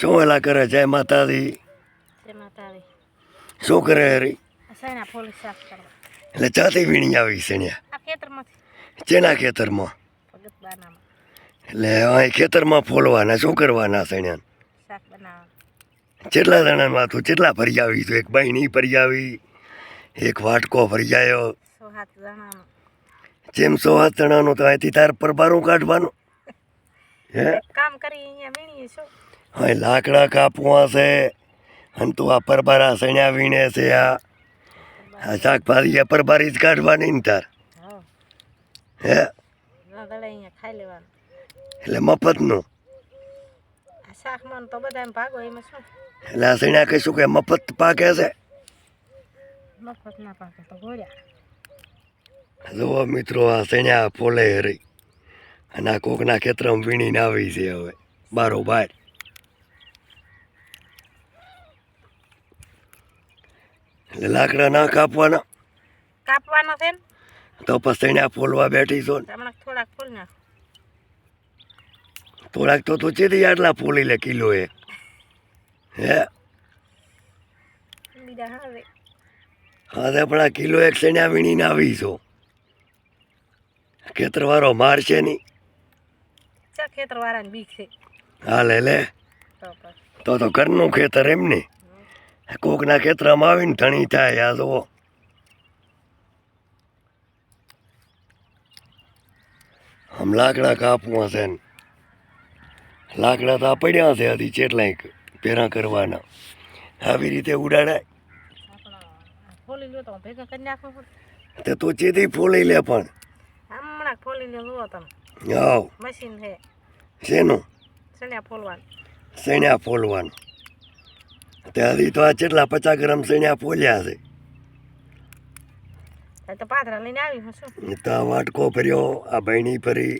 શું એલા કરે જય માતાજી. શું કરે હરી? એટલે ચાથી વીણી આવી સણ્યા આ ચેના ખેતરમાં? એટલે અહીં ખેતરમાં ફોલવાના શું કરવાના બનાવવાનું. કેટલા જણામાં તું કેટલા ફરી આવી છું એક બહેણી ફરી આવી એક વાટકો ફરી આવ્યો જેમ સો હાથ જણાનું તો અહીંથી તાર પર બારું કાઢવાનું. હે? કામ કરી અહીંયા વીણીએ શું? અહીં લાકડા કાપવા છે અને તું આ પરબારા સણ્યા વીણે છે આ. આ શાકભાજી પરબારી જ કાઢવાની ને તાર. હે. એટલે મફતનું. એટલે આ સણ્યા કહીશું કે મફત પાકે છે. જુઓ મિત્રો આ સણ્યા ફોલે હરી. અને આ કોકના ખેતરમાં વીણીને આવી છે હવે. બારો એટલે લાકડા ના કાપવાના. કાપવાનો છે તો પછી ફોલવા બેઠી છો થોડાક ફૂલ નાખ. થોડાક તો તું ચેતી આટલા ફોલી લે કિલો એ. હે? હવે. હા તે પણ આ કિલો એક શેણ્યા વીણીને આવી છો? ખેતરવાળો મારશે નહીં બીક છે હા લે લે. તો તો તો ઘરનું ખેતર એમ ને? કોકના ખેતરમાં આવીને ધણી થાય આ જુઓ. આમ લાકડા કાપવા છે ને. લાકડા તો પડ્યા છે હજી ચેટલાય પેરા કરવાના. આવી રીતે ઉડાડાય. તે તું ચેતી ફોલી લે પણ. હમણાં ફોલી લે જુઓ તમે આવ મશીન છે. શેનું? સણ્યા ફોલવાનું. સણ્યા ફોલવાનું. તે હજી તો આ ચેટલા પચાસ ગ્રામ સણ્યા ફોલ્યા છે. તો વાટકો ફર્યો આ બહેણી ભરી